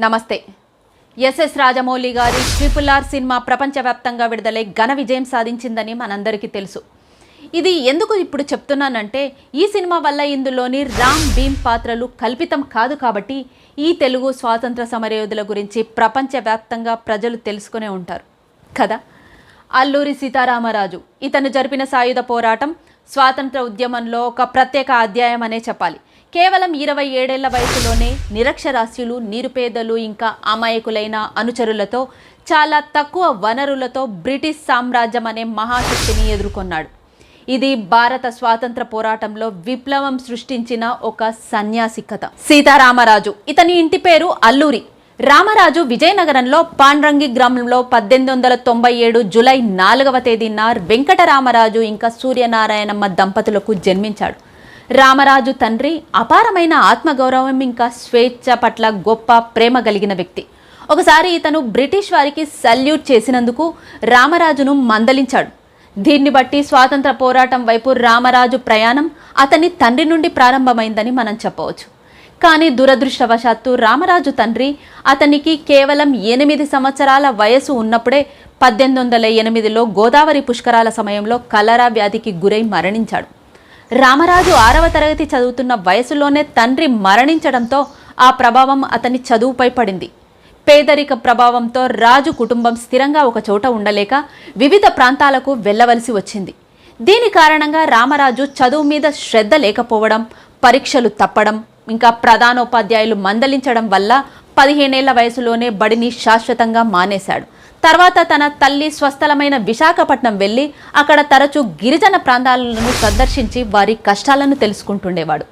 నమస్తే. ఎస్ఎస్ రాజమౌళి గారి triple R cinema ప్రపంచవ్యాప్తంగా విడుదలై ఘన విజయం సాధించిందని మనందరికీ తెలుసు. ఇది ఎందుకు ఇప్పుడు చెప్తున్నానంటే ఈ సినిమా వల్ల ఇందులోని రామ్ భీమ్ పాత్రలు కల్పితం కాదు కాబట్టి ఈ తెలుగు స్వాతంత్ర సమరయోధుల గురించి ప్రపంచవ్యాప్తంగా ప్రజలు తెలుసుకునే ఉంటారు. కదా? అల్లూరి సీతారామరాజు ఇతను జరిపిన సాయుధ పోరాటం స్వాతంత్ర ఉద్యమంలో ఒక ప్రత్యేక అధ్యాయం అనే చెప్పాలి. కేవలం ఇరవై ఏడేళ్ళ వయసులోనే నిరక్షరాస్యులు నిరుపేదలు ఇంకా అమాయకులైన అనుచరులతో చాలా తక్కువ వనరులతో బ్రిటిష్ సామ్రాజ్యం అనే మహాశక్తిని ఎదుర్కొన్నాడు. ఇది భారత స్వాతంత్ర పోరాటంలో విప్లవం సృష్టించిన ఒక సన్యాసి కథ. సీతారామరాజు ఇతని ఇంటి పేరు అల్లూరి. రామరాజు విజయనగరంలో పాండ్రంగి గ్రామంలో పద్దెనిమిది వందల తొంభై ఏడు జులై నాలుగవ తేదీన వెంకటరామరాజు ఇంకా సూర్యనారాయణమ్మ దంపతులకు జన్మించాడు. రామరాజు తండ్రి అపారమైన ఆత్మగౌరవం ఇంకా స్వేచ్ఛ పట్ల గొప్ప ప్రేమ కలిగిన వ్యక్తి. ఒకసారి ఇతను బ్రిటిష్ వారికి సల్యూట్ చేసినందుకు రామరాజును మందలించాడు. దీన్ని బట్టి స్వాతంత్ర పోరాటం వైపు రామరాజు ప్రయాణం అతని తండ్రి నుండి ప్రారంభమైందని మనం చెప్పవచ్చు. కానీ దురదృష్టవశాత్తు రామరాజు తండ్రి అతనికి కేవలం ఎనిమిది సంవత్సరాల వయసు ఉన్నప్పుడే పద్దెనిమిది వందల ఎనిమిదిలో గోదావరి పుష్కరాల సమయంలో కలరా వ్యాధికి గురై మరణించాడు. రామరాజు ఆరవ తరగతి చదువుతున్న వయసులోనే తండ్రి మరణించడంతో ఆ ప్రభావం అతని చదువుపై పడింది. పేదరిక ప్రభావంతో రాజు కుటుంబం స్థిరంగా ఒక చోట ఉండలేక వివిధ ప్రాంతాలకు వెళ్ళవలసి వచ్చింది. దీని కారణంగా రామరాజు చదువు మీద శ్రద్ధ లేకపోవడం పరీక్షలు తప్పడం ఇంకా ప్రధానోపాధ్యాయులు మందలించడం వల్ల పదిహేనేళ్ళ వయసులోనే బడిని శాశ్వతంగా మానేశాడు. తర్వాత తన తల్లి స్వస్థలమైన విశాఖపట్నం వెళ్ళి అక్కడ తరచూ గిరిజన ప్రాంతాలను సందర్శించి వారి కష్టాలను తెలుసుకుంటుండేవాడు.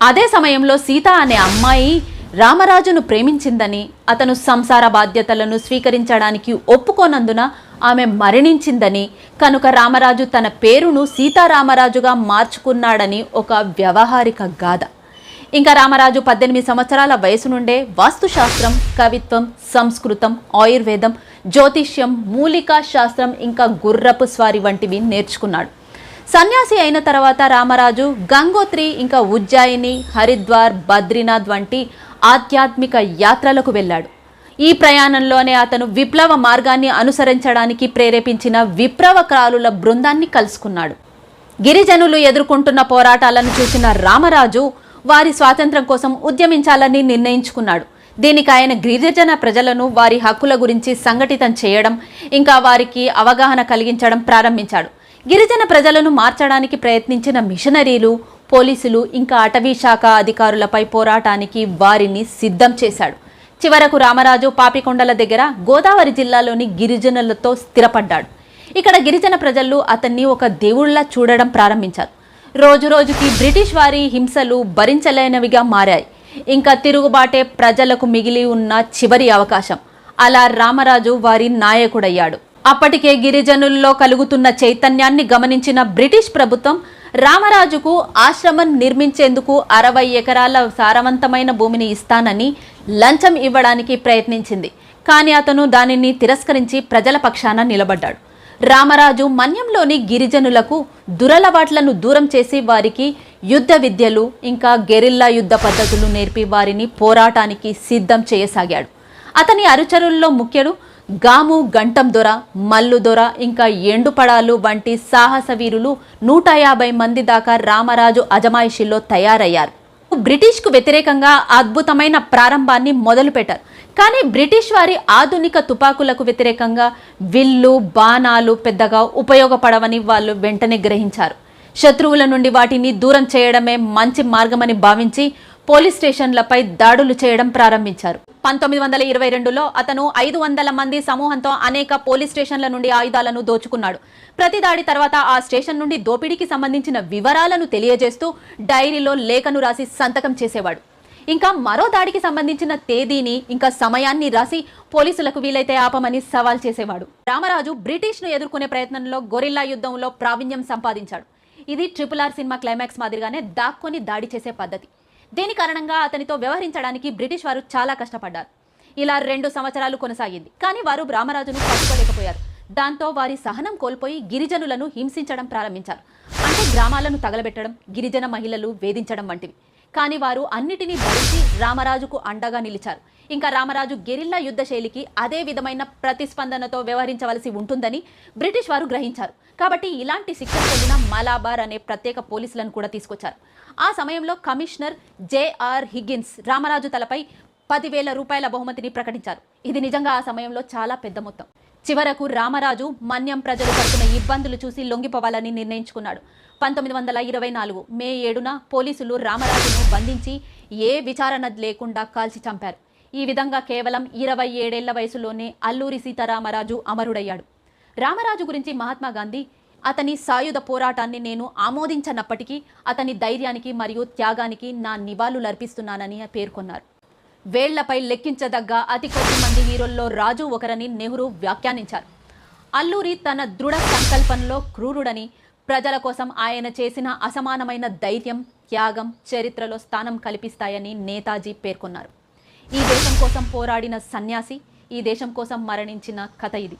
అదే సమయంలో సీత అనే అమ్మాయి రామరాజును ప్రేమించిందని అతను సంసార బాధ్యతలను స్వీకరించడానికి ఒప్పుకోనందున ఆమె మరణించిందని కనుక రామరాజు తన పేరును సీతారామరాజుగా మార్చుకున్నాడని ఒక వ్యవహారిక గాథ. ఇంకా రామరాజు పద్దెనిమిది సంవత్సరాల వయసు నుండే వాస్తుశాస్త్రం కవిత్వం సంస్కృతం ఆయుర్వేదం జ్యోతిష్యం మూలికా శాస్త్రం ఇంకా గుర్రపు స్వారి వంటివి నేర్చుకున్నాడు. సన్యాసి అయిన తర్వాత రామరాజు గంగోత్రి ఇంకా ఉజ్జాయిని హరిద్వార్ బద్రీనాథ్ వంటి ఆధ్యాత్మిక యాత్రలకు వెళ్ళాడు. ఈ ప్రయాణంలోనే అతను విప్లవ మార్గాన్ని అనుసరించడానికి ప్రేరేపించిన విప్లవకారుల బృందాన్ని కలుసుకున్నాడు. గిరిజనులు ఎదుర్కొంటున్న పోరాటాలను చూసిన రామరాజు వారి స్వాతంత్రం కోసం ఉద్యమించాలని నిర్ణయించుకున్నాడు. దీనికి ఆయన గిరిజన ప్రజలను వారి హక్కుల గురించి సంఘటితం చేయడం ఇంకా వారికి అవగాహన కలిగించడం ప్రారంభించాడు. గిరిజన ప్రజలను మార్చడానికి ప్రయత్నించిన మిషనరీలు పోలీసులు ఇంకా అటవీ శాఖ అధికారులపై పోరాటానికి వారిని సిద్ధం చేశాడు. చివరకు రామరాజు పాపికొండల దగ్గర గోదావరి జిల్లాలోని గిరిజనులతో స్థిరపడ్డాడు. ఇక్కడ గిరిజన ప్రజలు అతన్ని ఒక దేవుళ్ళా చూడడం ప్రారంభించారు. రోజు రోజుకి బ్రిటిష్ వారి హింసలు భరించలేనివిగా మారాయి. ఇంకా తిరుగుబాటే ప్రజలకు మిగిలి ఉన్న చివరి అవకాశం. అలా రామరాజు వారి నాయకుడయ్యాడు. అప్పటికే గిరిజనుల్లో కలుగుతున్న చైతన్యాన్ని గమనించిన బ్రిటిష్ ప్రభుత్వం రామరాజుకు ఆశ్రమం నిర్మించేందుకు అరవై ఎకరాల సారవంతమైన భూమిని ఇస్తానని లంచం ఇవ్వడానికి ప్రయత్నించింది. కానీ అతను దానిని తిరస్కరించి ప్రజల పక్షాన నిలబడ్డాడు. రామరాజు మన్యంలోని గిరిజనులకు దురలవాట్లను దూరం చేసి వారికి యుద్ధ విద్యలు ఇంకా గెరిల్లా యుద్ధ పద్ధతులు నేర్పి వారిని పోరాటానికి సిద్ధం చేయసాగాడు. అతని అరుచరుల్లో ముఖ్యుడు గాము గంటం దొర మల్లు దొర ఇంకా ఎండుపడాలు వంటి సాహస వీరులు నూట యాభై మంది దాకా రామరాజు అజమాయిషిలో తయారయ్యారు. బ్రిటిష్కు వ్యతిరేకంగా అద్భుతమైన ప్రారంభాన్ని మొదలుపెట్టారు. కానీ బ్రిటిష్ వారి ఆధునిక తుపాకులకు వ్యతిరేకంగా విల్లు బాణాలు పెద్దగా ఉపయోగపడవని వాళ్ళు వెంటనే గ్రహించారు. శత్రువుల నుండి వాటిని దూరం చేయడమే మంచి మార్గమని భావించి పోలీస్ స్టేషన్లపై దాడులు చేయడం ప్రారంభించారు. పంతొమ్మిది వందల ఇరవై రెండులో అతను ఐదు వందల మంది సమూహంతో అనేక పోలీస్ స్టేషన్ల నుండి ఆయుధాలను దోచుకున్నాడు. ప్రతి దాడి తర్వాత ఆ స్టేషన్ నుండి దోపిడీకి సంబంధించిన వివరాలను తెలియజేస్తూ డైరీలో లేఖను రాసి సంతకం చేసేవాడు. ఇంకా మరో దాడికి సంబంధించిన తేదీని ఇంకా సమయాన్ని రాసి పోలీసులకు వీలైతే ఆపమని సవాల్ చేసేవాడు. రామరాజు బ్రిటిష్ను ఎదుర్కొనే ప్రయత్నంలో గొరిల్లా యుద్ధంలో ప్రావీణ్యం సంపాదించాడు. ఇది ట్రిపుల్ ఆర్ సినిమా క్లైమాక్స్ మాదిరిగానే దాక్కొని దాడి చేసే పద్ధతి. దీని కారణంగా అతనితో వ్యవహరించడానికి బ్రిటిష్ వారు చాలా కష్టపడ్డారు. ఇలా రెండు సంవత్సరాలు కొనసాగింది. కానీ వారు రామరాజును పట్టుకోలేకపోయారు. దాంతో వారి సహనం కోల్పోయి గిరిజనులను హింసించడం ప్రారంభించారు. అంటే గ్రామాలను తగలబెట్టడం గిరిజన మహిళలు వేధించడం వంటివి. కానీ వారు అన్నిటినీ భరించి రామరాజుకు అండగా నిలిచారు. ఇంకా రామరాజు గెరిల్లా యుద్ధ శైలికి అదే విధమైన ప్రతిస్పందనతో వ్యవహరించవలసి ఉంటుందని బ్రిటిష్ వారు గ్రహించారు. కాబట్టి ఇలాంటి శిక్షణ పొందిన మలాబార్ అనే ప్రత్యేక పోలీసులను కూడా తీసుకొచ్చారు. ఆ సమయంలో కమిషనర్ జేఆర్ హిగ్గిన్స్ రామరాజు తలపై పదివేల రూపాయల బహుమతిని ప్రకటించారు. ఇది నిజంగా ఆ సమయంలో చాలా పెద్ద మొత్తం. చివరకు రామరాజు మన్యం ప్రజలు పడుతున్న ఇబ్బందులు చూసి లొంగిపోవాలని నిర్ణయించుకున్నాడు. పంతొమ్మిది వందల ఇరవై నాలుగు మే ఏడున పోలీసులు రామరాజును బంధించి ఏ విచారణ లేకుండా కాల్చి చంపారు. ఈ విధంగా కేవలం ఇరవై ఏడేళ్ళ వయసులోనే అల్లూరి సీతారామరాజు అమరుడయ్యాడు. రామరాజు గురించి మహాత్మా గాంధీ అతని సాయుధ పోరాటాన్ని నేను ఆమోదించనప్పటికీ అతని ధైర్యానికి మరియు త్యాగానికి నా నివాళులు అర్పిస్తున్నానని పేర్కొన్నారు. వేళ్ళపై లెక్కించదగ్గ అతి కొద్ది మంది వీరుల్లో రాజు ఒకరని నెహ్రూ వ్యాఖ్యానించారు. అల్లూరి తన దృఢ సంకల్పంలో క్రూరుడని ప్రజల కోసం ఆయన చేసిన అసమానమైన ధైర్యం త్యాగం చరిత్రలో స్థానం కల్పిస్తాయని నేతాజీ పేర్కొన్నారు. ఈ దేశం కోసం పోరాడిన సన్యాసి ఈ దేశం కోసం మరణించిన కథ ఇది.